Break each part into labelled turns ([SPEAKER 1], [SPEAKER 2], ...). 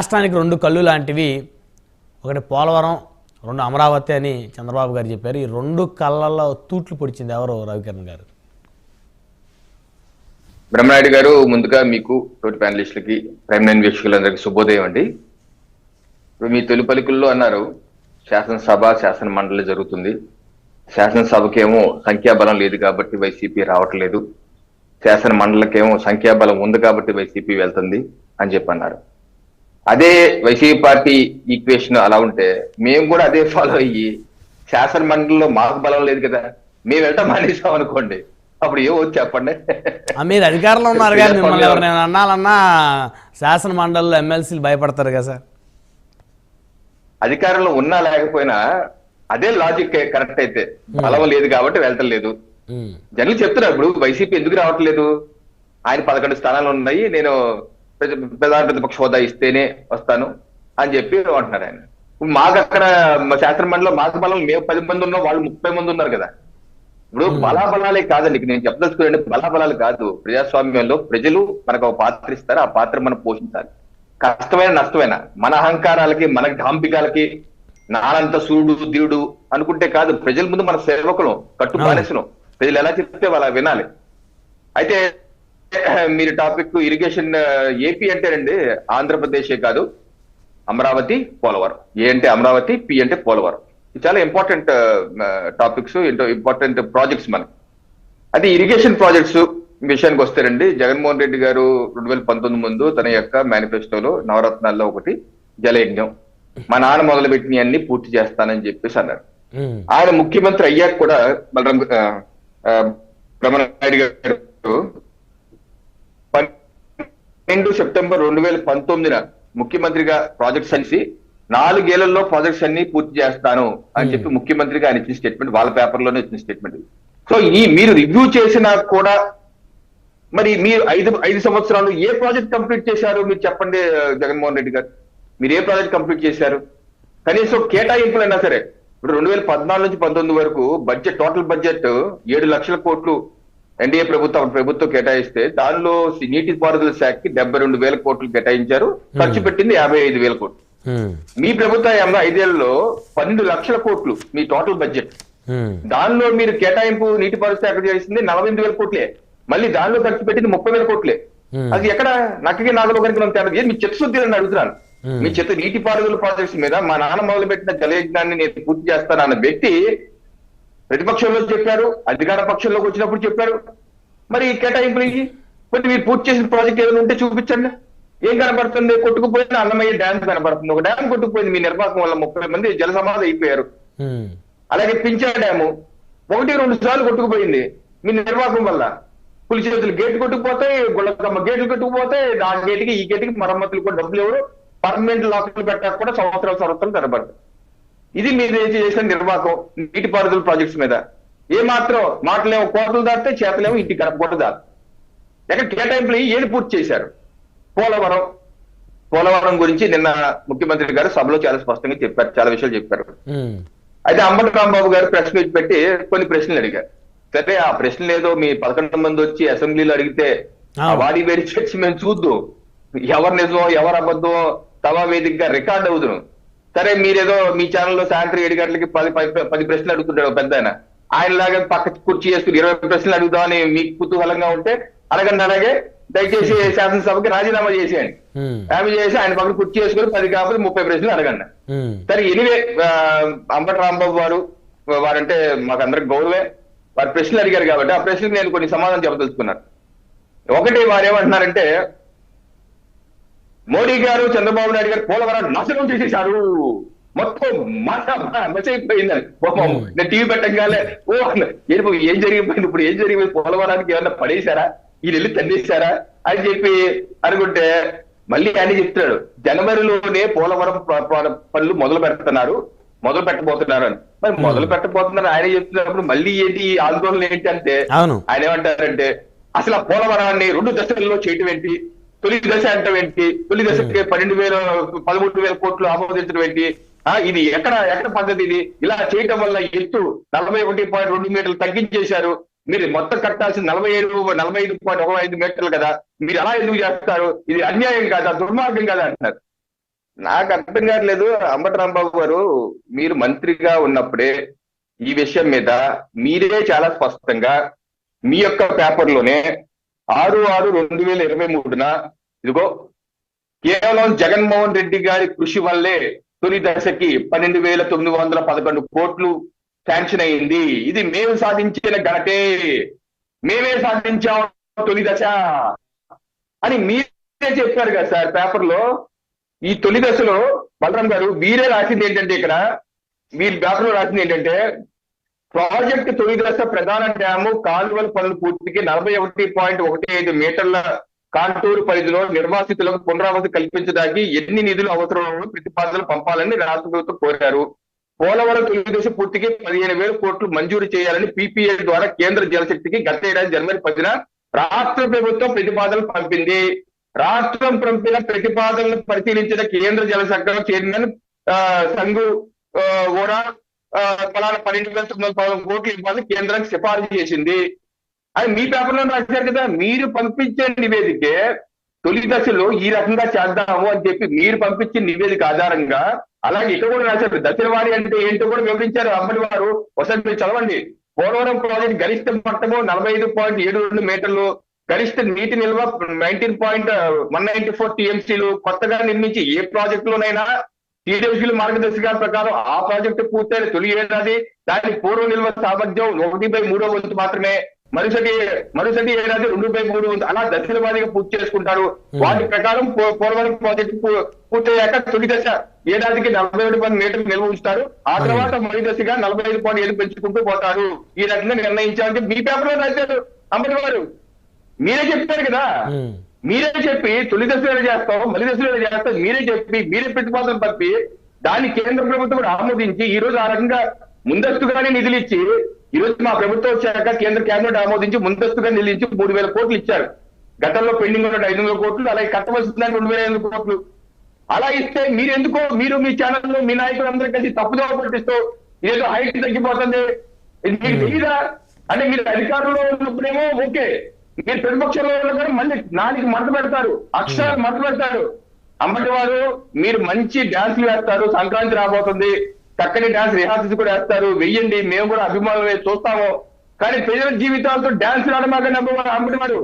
[SPEAKER 1] రాష్ట్రానికి రెండు కళ్ళు లాంటివి. ఒకటి పోలవరం రెండు అమరావతి అని చంద్రబాబు గారు చెప్పారు. ఈ రెండు కళ్ళల్లో తూట్లు పొడిచింది ఎవరు? రవికిరణ్ గారు.
[SPEAKER 2] బ్రహ్మనాయుడు గారు ముందుగా మీకు తోటి ప్యానలిస్టులకి ప్రైమ్ నైన్ వీక్షకులందరికీ శుభోదయం అండి. ఇప్పుడు మీ తొలి పలుకుల్లో అన్నారు శాసనసభ శాసన మండలి జరుగుతుంది. శాసనసభకేమో సంఖ్యాబలం లేదు కాబట్టి వైసీపీ రావట్లేదు. శాసన మండలికేమో సంఖ్యాబలం ఉంది కాబట్టి వైసీపీ వెళ్తుంది అని చెప్పి అన్నారు అదే వైసీపీ పార్టీ ఈక్వేషన్ అలా ఉంటే మేము కూడా అదే ఫాలో అయ్యి శాసన మండలిలో మాకు బలం లేదు కదా మేము వెళ్తాం మానేసాం అనుకోండి అప్పుడు ఏమో చెప్పండి?
[SPEAKER 1] మీరు అధికారంలో ఉన్నారు కానీ మిమ్మల్ని ఎవరైనా అన్నాలన్నా శాసన మండలిలో ఎమ్మెల్సీలు భయపడతారు కదా సార్.
[SPEAKER 2] అధికారంలో ఉన్నా లేకపోయినా అదే లాజిక్ కరెక్ట్ అయితే. బలం లేదు కాబట్టి వెళ్తలేదు.
[SPEAKER 1] ఉమ్,
[SPEAKER 2] జనులు చెప్తున్నారు ఇప్పుడు వైసీపీ ఎందుకు రావట్లేదు? ఆయన పదకొండు స్థానాలు ఉన్నాయి నేను ప్రధాన ప్రతిపక్ష హోదా ఇస్తేనే వస్తాను అని చెప్పి అంటున్నారు ఆయన. మాకు అక్కడ శాస్త్ర మండలిలో మాకు బలం మేము పది మంది ఉన్నాం వాళ్ళు ముప్పై మంది ఉన్నారు కదా. ఇప్పుడు బలాబలాలే కాదండి నేను చెప్పదలుచుకోండి బలాబలాలు కాదు. ప్రజాస్వామ్యంలో ప్రజలు మనకు ఒక పాత్ర ఇస్తారు ఆ పాత్ర మనం పోషించాలి. కష్టమైన నష్టమైన? మన అహంకారాలకి మన డాంపికాలకి నానంత సూడు దేవుడు అనుకుంటే కాదు. ప్రజల ముందు మన సేవకులు కట్టు ప్రజలు ఎలా చెప్తే అలా వినాలి. అయితే మీరు టాపిక్ ఇరిగేషన్ ఏపీ అంటేనండి ఆంధ్రప్రదేశే కాదు. అమరావతి పోలవరం. ఏ అంటే అమరావతి పి అంటే పోలవరం. చాలా ఇంపార్టెంట్ టాపిక్స్ ఇంపార్టెంట్ ప్రాజెక్ట్స్ మనకి. అది ఇరిగేషన్ ప్రాజెక్ట్స్ విషయానికి వస్తారండి జగన్మోహన్ రెడ్డి గారు రెండు వేల పంతొమ్మిది ముందు తన యొక్క మేనిఫెస్టోలో నవరత్నాల్లో ఒకటి జలయజ్ఞం. మా నాన్న మొదలుపెట్టిన అన్ని పూర్తి చేస్తానని చెప్పేసి అన్నారు. ఆయన ముఖ్యమంత్రి అయ్యాక కూడా బలరాం బ్రహ్మనాయుడు గారు పన్నెండు సెప్టెంబర్ రెండు వేల పంతొమ్మిదిన ముఖ్యమంత్రిగా ప్రాజెక్ట్స్ అన్ని నాలుగేళ్ళలో ప్రాజెక్ట్స్ అన్ని పూర్తి చేస్తాను అని చెప్పి ముఖ్యమంత్రిగా ఆయన ఇచ్చిన స్టేట్మెంట్ వాళ్ళ పేపర్లోనే ఇచ్చిన స్టేట్మెంట్. సో ఈ మీరు రివ్యూ చేసినా కూడా మరి మీరు ఐదు ఐదు సంవత్సరాలు ఏ ప్రాజెక్ట్ కంప్లీట్ చేశారు? మీరు చెప్పండి జగన్మోహన్ రెడ్డి గారు. మీరు ఏ ప్రాజెక్ట్ కంప్లీట్ చేశారు? కనీసం కేటాయింపులైనా సరే. ఇప్పుడు రెండు వేల పద్నాలుగు నుంచి పంతొమ్మిది వరకు బడ్జెట్ టోటల్ బడ్జెట్ ఏడు లక్షల కోట్లు ఎన్డీఏ ప్రభుత్వం ప్రభుత్వం కేటాయిస్తే దానిలో నీటి పారుదల శాఖకి డెబ్బై రెండు వేల కోట్లు కేటాయించారు. ఖర్చు పెట్టింది యాభై ఐదు వేల కోట్లు. మీ ప్రభుత్వం ఏమన్నా ఐదేళ్ళలో పన్నెండు లక్షల కోట్లు మీ టోటల్ బడ్జెట్. దానిలో మీరు కేటాయింపు నీటిపారుదల శాఖ చేసింది నలభై ఎనిమిది వేల కోట్లే. మళ్ళీ దానిలో ఖర్చు పెట్టింది ముప్పై వేల కోట్లే. అది ఎక్కడ? నక్కకి నాగలో కనుక తేడా మీ చిత్తశుద్ధి అని అడుగుతున్నాను. మీ చిత్త నీటిపారుదల ప్రాజెక్ట్స్ మీద మా నాన్న మొదలు పెట్టిన జలయజ్ఞాన్ని నేను పూర్తి చేస్తాను అన్న వ్యక్తి ప్రతిపక్షంలో చెప్పారు అధికార పక్షంలోకి వచ్చినప్పుడు చెప్పారు. మరి ఈ కేటాయింపులు ఇవి కొన్ని మీరు పూర్తి చేసిన ప్రాజెక్ట్ ఏదైనా ఉంటే చూపించండి. ఏం కనబడుతుంది? కొట్టుకుపోయిన అన్నమయ్య డ్యామ్ కనబడుతుంది. ఒక డ్యామ్ కొట్టుకుపోయింది. మీ నిర్వాహకం వల్ల ముప్పై మంది జల సమాధి అయిపోయారు. అలాగే పింఛా డ్యాము ఒకటి రెండు సార్లు కొట్టుకుపోయింది మీ నిర్వాహకం వల్ల. పులి చేతులు గేట్ కొట్టుకుపోతాయి గుళ్ళకమ్మ గేట్లు కొట్టుకుపోతాయి ఆ గేటుకి ఈ గేటుకి మరమ్మతులు కూడా డబ్బులు ఎవరు? పర్మనెంట్ లాకులు పెట్టాక కూడా సంవత్సరాలు సంవత్సరాలు తరబడతాయి ఇది మీరు చేసిన నిర్వాహకం నీటిపారుదల ప్రాజెక్ట్స్ మీద. ఏ మాత్రం మాటలేమో కోటలు దాటితే చేతలేమో ఇంటి గడప కూడా దాటి ఎక్కడ కేటాయింపులు ఏది పూర్తి చేశారు? పోలవరం. పోలవరం గురించి నిన్న ముఖ్యమంత్రి గారు సభలో చాలా స్పష్టంగా చెప్పారు చాలా విషయాలు చెప్పారు. అయితే అంబటి రాంబాబు గారు ప్రెస్ మీట్ పెట్టి కొన్ని ప్రశ్నలు అడిగారు. సరే ఆ ప్రశ్నలు ఏదో మీ పదకొండు మంది వచ్చి అసెంబ్లీలో అడిగితే. వాడి వేడి చర్చి మేము చూద్దాం. ఎవరు నిజమో ఎవరు అబద్ధం సభా వేదికగా రికార్డ్ అవుతును సరే మీరేదో మీ ఛానల్లో సాయంత్రం ఏడు గంటలకి పది పది పది ప్రశ్నలు అడుగుతుంటాడు పెద్ద ఆయన ఆయనలాగా పక్క కుర్చీ చేసుకుని ఇరవై ప్రశ్నలు అడుగుదామని మీకు కుతూహలంగా ఉంటే అడగండి అలాగే దయచేసి శాసనసభకి రాజీనామా చేసేయండి. రాజీనామా చేసి ఆయన పక్కన కుర్చీ చేసుకుని పది కాకపోతే ముప్పై ప్రశ్నలు అడగండి. సరే ఎనివే అంబటి రాంబాబు వారు వారంటే మాకు అందరికి గౌరవే వారు ప్రశ్నలు అడిగారు కాబట్టి ఆ ప్రశ్నలకు నేను కొన్ని సమాధానం చెప్పదలుచుకున్నాను. ఒకటి వారు ఏమంటున్నారంటే మోడీ గారు చంద్రబాబు నాయుడు గారు పోలవరం నాశనం చేసేశారు. మొత్తం మాట మసైపోయిందని పాపం నేను టీవీ పెట్టగానే ఓ ఏం జరిగిపోయింది? ఇప్పుడు ఏం జరిగిపోయింది? పోలవరానికి ఏమన్నా పడేశారా? ఈ వెళ్ళి తన్నేశారా? అని చెప్పి అనుకుంటే మళ్ళీ ఆయన చెప్తున్నాడు జనవరిలోనే పోలవరం పనులు మొదలు పెడుతున్నారు. మొదలు పెట్టబోతున్నారు అని. మరి మొదలు పెట్టబోతున్నారు ఆయన చెప్తున్నప్పుడు మళ్ళీ ఏంటి ఆందోళన ఏంటి అంటే ఆయన ఏమంటారంటే అసలు ఆ పోలవరాన్ని రెండు దశల్లో చేయటం ఏంటి? తొలి దశ అంటాం ఏంటి? తొలి దశకి పన్నెండు వేల పదమూడు వేల కోట్లు ఆమోదించడం ఏంటి? ఆ ఇది ఎక్కడ ఎక్కడ పద్ధతి ఇది? ఇలా చేయటం వల్ల ఎత్తు నలభై ఒకటి పాయింట్ రెండు మీటర్లు తగ్గించేశారు. మీరు మొత్తం కట్టాల్సిన నలభై ఏడు నలభై ఐదు పాయింట్ ఒక ఐదు మీటర్లు కదా. మీరు అలా ఎందుకు చేస్తారు? ఇది అన్యాయం కాదా? దుర్మార్గం కదా అంటున్నారు. నాకు అర్థం కావట్లేదు. అంబటి రాంబాబు గారు మీరు మంత్రిగా ఉన్నప్పుడే ఈ విషయం మీద మీరే చాలా స్పష్టంగా మీ యొక్క పేపర్లోనే ఆరు ఆరు రెండు వేల ఇరవై మూడున ఇదిగో కేవలం జగన్మోహన్ రెడ్డి గారి కృషి వల్లే తొలి దశకి పన్నెండు వేల తొమ్మిది వందల పదకొండు కోట్లు శాంక్షన్ అయింది. ఇది మేము సాధించిన ఘనటే మేమే సాధించాం తొలి దశ అని మీరే చెప్పారు కదా సార్ పేపర్లో ఈ తొలి దశలో బలరాం గారు మీరే రాసింది ఏంటంటే ఇక్కడ మీ పేపర్లో రాసింది ఏంటంటే ప్రాజెక్ట్ తొలి దశ ప్రధాన డ్యాము కాలువల పనులు పూర్తికి నలభై ఒకటి పాయింట్ ఒకటి ఐదు మీటర్ల కాంటూరు పరిధిలో నిర్వాసితులకు పునరావృతి కల్పించడానికి ఎన్ని నిధులు అవసరమో ప్రతిపాదనలు పంపాలని రాష్ట్ర ప్రభుత్వం కోరారు. పోలవరం తొలి దశ పూర్తికి పదిహేను వేల కోట్లు మంజూరు చేయాలని పీపీఏ ద్వారా కేంద్ర జలశక్తికి గత ఏడాది జనవరి పదిన రాష్ట్ర ప్రభుత్వం ప్రతిపాదనలు పంపింది. రాష్ట్రం పంపిన ప్రతిపాదనలు పరిశీలించిన కేంద్ర జలశాఖ చైర్మన్ సంఘు ఓరా ఫలానా పన్నెండు వేల తొమ్మిది పదకొండు కోట్లు ఇవ్వాలని కేంద్రానికి సిఫారసు చేసింది. అది మీ పేపర్లో రాశారు కదా మీరు పంపించే నివేదికే తొలి దశలో ఈ రకంగా చేద్దాము అని చెప్పి మీరు పంపించిన నివేదిక ఆధారంగా అలాగే ఇక్కడ కూడా రాశారు దశల వారి అంటే ఏంటో కూడా వివరించారు అమ్మడి వారు. ఒకసారి మీరు చదవండి. పోలవరం ప్రాజెక్ట్ గరిష్ట మొత్తము నలభై ఐదు పాయింట్ ఏడు రెండు మీటర్లు గరిష్ట నీటి నిల్వ nineteen point one ninety four టీఎంసీలు కొత్తగా నిర్మించి ఏ ప్రాజెక్టులోనైనా టీడీఎంసీలు మార్గదర్శకాల ప్రకారం ఆ ప్రాజెక్టు పూర్తయిన తొలి ఏడాది దాని పూర్వ నిల్వ సామర్థ్యం ఒకటి బై మూడో వంతు మాత్రమే. మరుసటి మరుసటి ఏడాది రెండు బై మూడు వంతు అలా దశల వారీగా పూర్తి చేసుకుంటారు. వాటి ప్రకారం పోలవరం ప్రాజెక్టు పూర్తయ్యాక తొలి దశ ఏడాదికి నలభై ఏడు మంది మీటర్లు నిల్వ ఉంచుతారు. ఆ తర్వాత మలి దశగా నలభై ఐదు పాయింట్ ఏడు పెంచుకుంటూ పోతారు. ఈ రకంగా నిర్ణయించాలంటే మీ పేపర్లో రాశారు అంబటి గారు మీరే చెప్పారు కదా. మీరే చెప్పి తొలి దశలో చేస్తాం మలి దశలో చేస్తాం మీరే చెప్పి మీరే ప్రతిపాదన పంపి దాన్ని కేంద్ర ప్రభుత్వం కూడా ఆమోదించి ఈ రోజు ఆ రకంగా ముందస్తుగానే నిధులు ఇచ్చి ఈ రోజు మా ప్రభుత్వం వచ్చాక కేంద్ర కేబినెట్ ఆమోదించి ముందస్తుగా నిధులు ఇచ్చి మూడు వేల కోట్లు ఇచ్చారు. గతంలో పెండింగ్ ఉన్న ఐదు వందల కోట్లు అలాగే కట్టవలసిందని రెండు వేల ఐదు కోట్లు. అలా ఇస్తే మీరు ఎందుకో మీరు మీ ఛానల్లో మీ నాయకులు అందరూ కలిసి తప్పుదోవ పట్టిస్తూ ఇదేదో హైట్ తగ్గిపోతుంది. ఇది మీకు తెలియదా అంటే మీరు అధికారంలో ఉన్నప్పుడేమో ఓకే. మీరు ప్రతిపక్షంలో ఉన్నప్పుడు మళ్ళీ నాలుగు మడత పెడతారు అక్షరాలు మడత పెడతారు. అమ్మటి వారు మీరు మంచి డాన్స్ వేస్తారు సంక్రాంతి రాబోతుంది చక్కని డాన్స్ రిహార్సల్స్ కూడా వేస్తారు వెయ్యండి మేము కూడా అభిమానులే చూస్తాము. కానీ ప్రజల జీవితాలతో డాన్స్ ఆడమాకండి అమ్మవారు అమ్మటి వారు.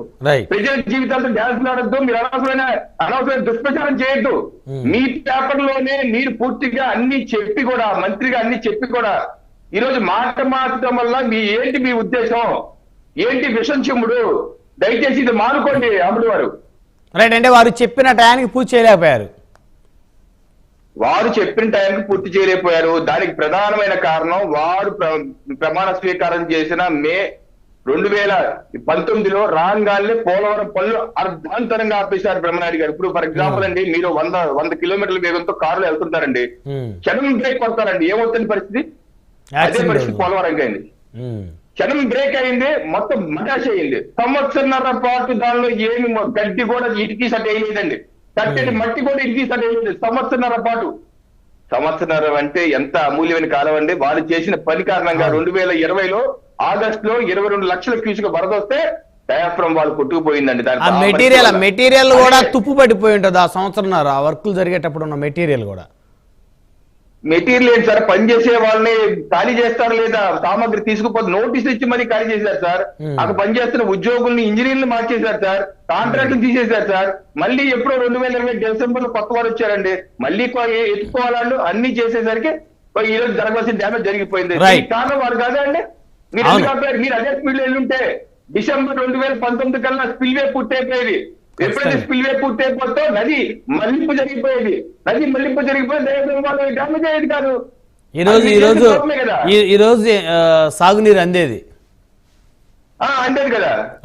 [SPEAKER 2] ప్రజల జీవితాలతో డ్యాన్స్ ఆడద్దు మీరు అనవసరమైన అనవసరమైన దుష్ప్రచారం చేయొద్దు. మీ పేపర్లోనే మీరు పూర్తిగా అన్ని చెప్పి కూడా మంత్రిగా అన్ని చెప్పి కూడా ఈ రోజు మాట మార్చడం వల్ల మీ ఏంటి మీ ఉద్దేశం? ఏంటి విషం చెమ్ముడు? దయచేసి ఇది మానుకోండి అమ్ముడు వారు.
[SPEAKER 1] రైట్ అంటే వారు చెప్పిన టయానికి పూర్తి చేయలేకపోయారు.
[SPEAKER 2] వారు చెప్పిన టైంకి పూర్తి చేయలేకపోయారు. దానికి ప్రధానమైన కారణం వారు ప్ర- ప్రమాణ స్వీకారం చేసిన మే రెండు వేల పంతొమ్మిదిలో రాగానే పోలవరం పనులు అర్ధాంతరంగా ఆపేశారు బ్రహ్మనాయుడు గారు. ఇప్పుడు ఫర్ ఎగ్జాంపుల్ అండి మీరు వంద వంద కిలోమీటర్ల వేగంతో కారులో వెళ్తుంటారండి.
[SPEAKER 1] ఉమ్.
[SPEAKER 2] క్షణం బ్రేక్ కొడతారండి. ఏమవుతుంది పరిస్థితి? అదే పరిస్థితి
[SPEAKER 1] అవుతుంది.
[SPEAKER 2] పోలవరం అయింది.
[SPEAKER 1] ఉమ్.
[SPEAKER 2] క్షణం బ్రేక్ అయింది మొత్తం మటాష్ అయింది సంవత్సరన్నర పాటు దానిలో ఏమి గడ్డి కూడా ఇటుకి సట్ వేయలేదండి. కట్టెడి మట్టి కూడా ఇటుకి సట్ వేయలేదు సంవత్సరన్నర పాటు. సంవత్సరన్నర అంటే ఎంత అమూల్యమైన కాలం అండి? వాళ్ళు చేసిన పని కారణంగా రెండు వేల ఇరవైలో ఆగస్ట్లో ఇరవై రెండు లక్షల క్యూసుకు వరద వస్తే డయాఫ్రమ్ వాళ్ళు కొట్టుకుపోయిందండి దాని
[SPEAKER 1] మెటీరియల్ మెటీరియల్ కూడా తుప్పు పడిపోయి ఉంటుంది ఆ సంవత్సరం ఆ వర్కులు జరిగేటప్పుడు ఉన్న మెటీరియల్ కూడా.
[SPEAKER 2] మెటీరియల్ ఏంటి సార్? పని చేసే వాళ్ళని ఖాళీ చేస్తారు లేదా? సామాగ్రి తీసుకుపోతే నోటీసులు ఇచ్చి మరీ ఖాళీ చేశారు సార్. అక్కడ పనిచేస్తున్న ఉద్యోగుల్ని ఇంజనీర్లు మార్చేశారు సార్. కాంట్రాక్ట్ తీసేశారు సార్. మళ్ళీ ఎప్పుడో రెండు వేల ఇరవై డిసెంబర్లో కొత్త వారు వచ్చారండి. మళ్ళీ ఎత్తుకోవాలంటూ అన్ని చేసేసరికి ఈ రోజు జరగాల్సిన డ్యామేజ్ జరిగిపోయింది. కారణం వారు కాదా అండి? మీరు? మీరు అదే స్పీడ్లో వెళ్ళుంటే డిసెంబర్ రెండు వేల పంతొమ్మిది కల్లా స్పిల్వే పూర్తి అయిపోయేది ఎప్పుడైతే. స్పిల్వే పూర్తి అయిపోతే నది మళ్ళింపు జరిగిపోయేది. నది మళ్ళింపు జరిగిపోయింది డ్యామేజ్ అయ్యేది కాదు.
[SPEAKER 1] ఈ రోజు ఈ రోజు ఈ- రోజు సాగునీరు అందేది.
[SPEAKER 2] ఆ, అంతేది కదా.